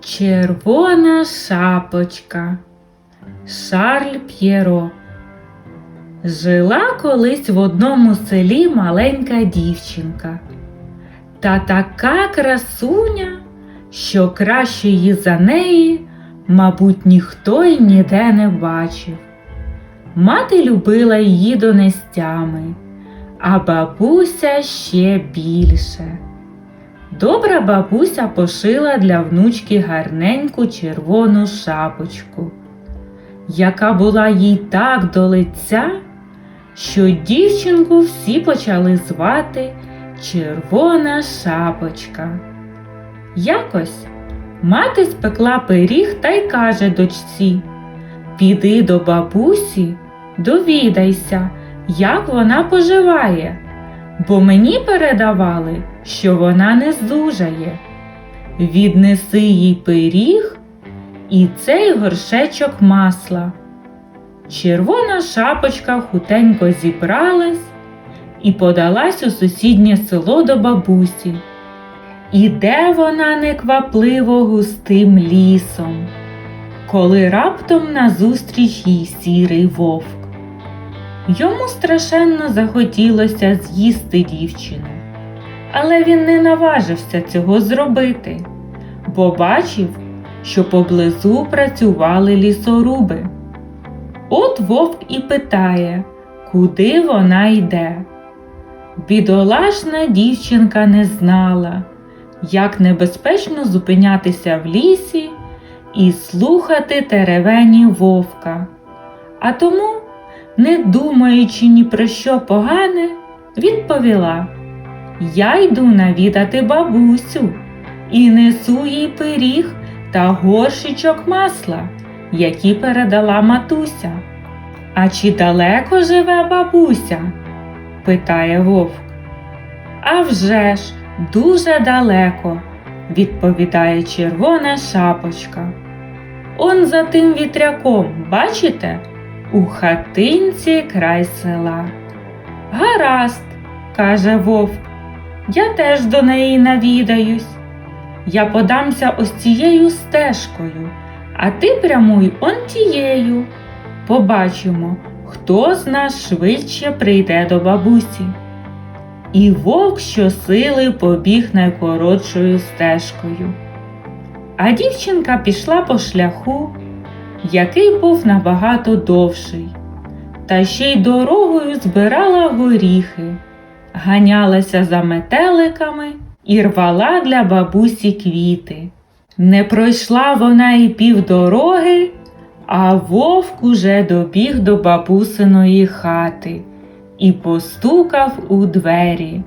Червона шапочка. Шарль П'єро. Жила колись в одному селі маленька дівчинка. Та така красуня, що кращої за неї, мабуть, ніхто й ніде не бачив. Мати любила її донестями, а бабуся ще більше. Добра бабуся пошила для внучки гарненьку червону шапочку, яка була їй так до лиця, що дівчинку всі почали звати Червона шапочка. Якось мати спекла пиріг та й каже дочці Піди до бабусі, довідайся, як вона поживає, бо мені передавали, що вона не здужає. Віднеси їй пиріг і цей горшечок масла. Червона шапочка хутенько зібралась і подалась у сусіднє село до бабусі. Іде вона неквапливо густим лісом, коли раптом назустріч їй сірий вовк. Йому страшенно захотілося з'їсти дівчину, але він не наважився цього зробити, бо бачив, що поблизу працювали лісоруби. От вовк і питає, куди вона йде. Бідолашна дівчинка не знала, як небезпечно зупинятися в лісі і слухати теревені вовка. А тому, не думаючи ні про що погане, відповіла Я йду навідати бабусю і несу їй пиріг та горщичок масла, які передала матуся. А чи далеко живе бабуся? питає вовк. «А вже ж, дуже далеко, відповідає червона шапочка. Он за тим вітряком, бачите? У хатинці край села. Гаразд, каже вовк, я теж до неї навідаюсь. Я подамся ось цією стежкою, а ти прямуй он тією. Побачимо, хто з нас швидше прийде до бабусі. І вовк щосили побіг найкоротшою стежкою. А дівчинка пішла по шляху, який був набагато довший, та ще й дорогою збирала горіхи, ганялася за метеликами і рвала для бабусі квіти. Не пройшла вона і півдороги, а вовк уже добіг до бабусиної хати і постукав у двері.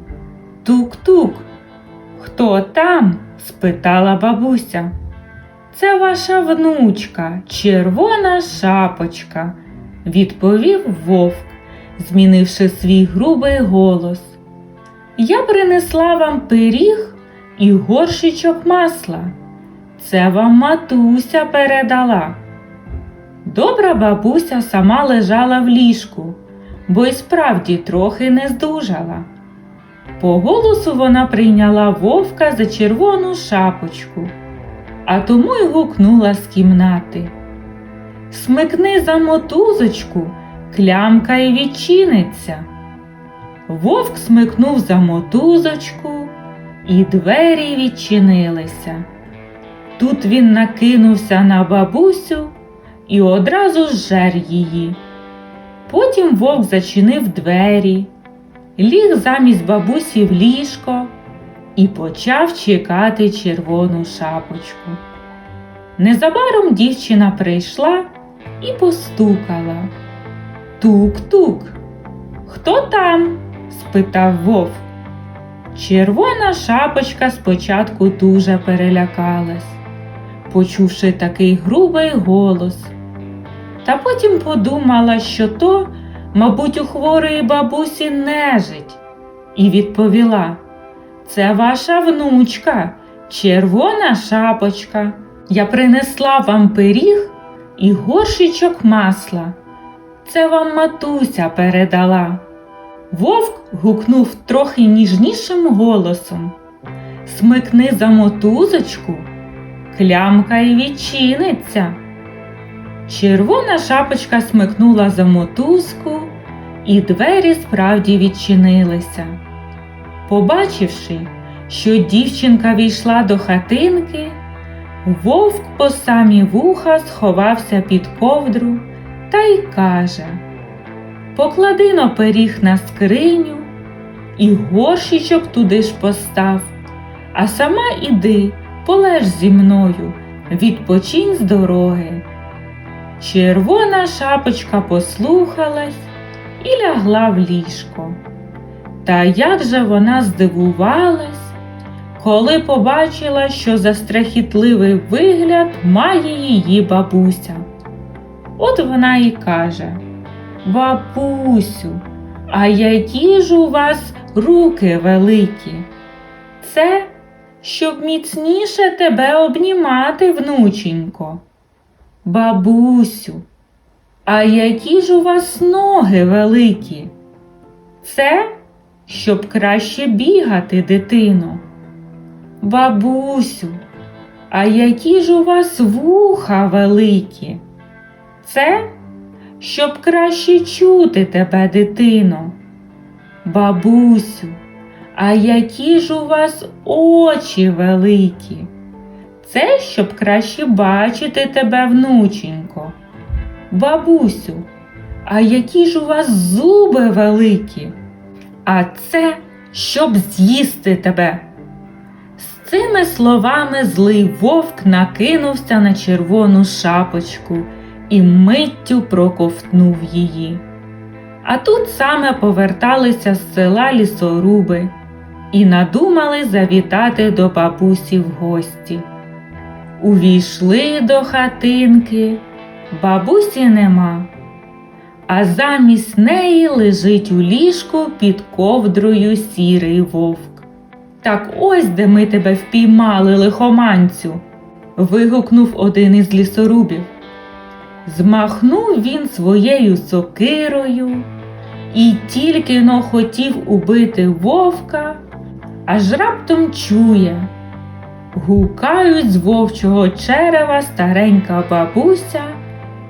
Тук-тук. Хто там? спитала бабуся. Це ваша внучка, червона шапочка, відповів вовк, змінивши свій грубий голос. Я принесла вам пиріг і горщичок масла. Це вам матуся передала. Добра бабуся сама лежала в ліжку, бо й справді трохи не здужала. По голосу вона прийняла вовка за червону шапочку, а тому й гукнула з кімнати. Смикни за мотузочку, клямка й відчиниться. Вовк смикнув за мотузочку, і двері відчинилися. Тут він накинувся на бабусю і одразу зжер її. Потім вовк зачинив двері, ліг замість бабусі в ліжко і почав чекати червону шапочку. Незабаром дівчина прийшла і постукала. Тук-тук. Хто там? спитав вовк. Червона шапочка спочатку дуже перелякалась, почувши такий грубий голос. Та потім подумала, що то, мабуть, у хворої бабусі нежить, і відповіла Це ваша внучка, червона шапочка. Я принесла вам пиріг і горшичок масла. Це вам матуся передала. Вовк гукнув трохи ніжнішим голосом. Смикни за мотузочку, клямка й відчиниться. Червона шапочка смикнула за мотузку, і двері справді відчинилися. Побачивши, що дівчинка війшла до хатинки, вовк по самі вуха сховався під ковдру та й каже Поклади на пиріг на скриню і горщичок туди ж постав, а сама іди, полеж зі мною, відпочинь з дороги. Червона шапочка послухалась і лягла в ліжко. Та як же вона здивувалась, коли побачила, що за страхітливий вигляд має її бабуся. От вона і каже Бабусю, а які ж у вас руки великі? Це щоб міцніше тебе обнімати, внученько. Бабусю, а які ж у вас ноги великі? Це щоб краще бігати, дитино. Бабусю, а які ж у вас вуха великі? Це щоб краще чути тебе, дитино. Бабусю, а які ж у вас очі великі? Це щоб краще бачити тебе, внученько. Бабусю, а які ж у вас зуби великі? А це щоб з'їсти тебе. З цими словами злий вовк накинувся на червону шапочку і миттю проковтнув її. А тут саме поверталися з села лісоруби і надумали завітати до бабусі в гості. Увійшли до хатинки, бабусі нема, а замість неї лежить у ліжку під ковдрою сірий вовк. Так ось де ми тебе впіймали, лихоманцю. вигукнув один із лісорубів. Змахнув він своєю сокирою і тільки но хотів убити вовка, аж раптом чує. Гукають з вовчого черева старенька бабуся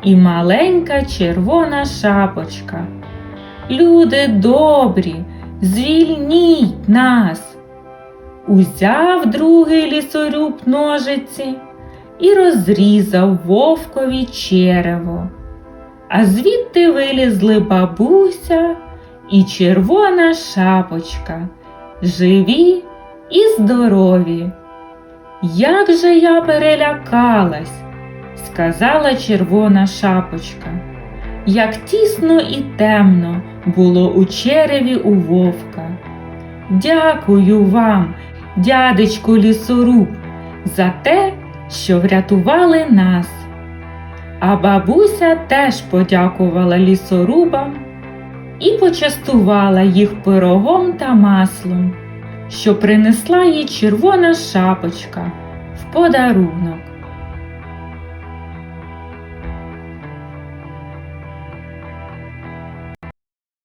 і маленька червона шапочка. Люди добрі, звільніть нас. Узяв другий лісоруб ножиці і розрізав вовкові черево. А звідти вилізли бабуся і червона шапочка, живі і здорові. Як же я перелякалась, сказала червона шапочка. Як тісно і темно було у череві у вовка. Дякую вам, дядечку лісоруб, за те, що врятували нас. А бабуся теж подякувала лісорубам і почастувала їх пирогом та маслом, що принесла їй червона шапочка в подарунок.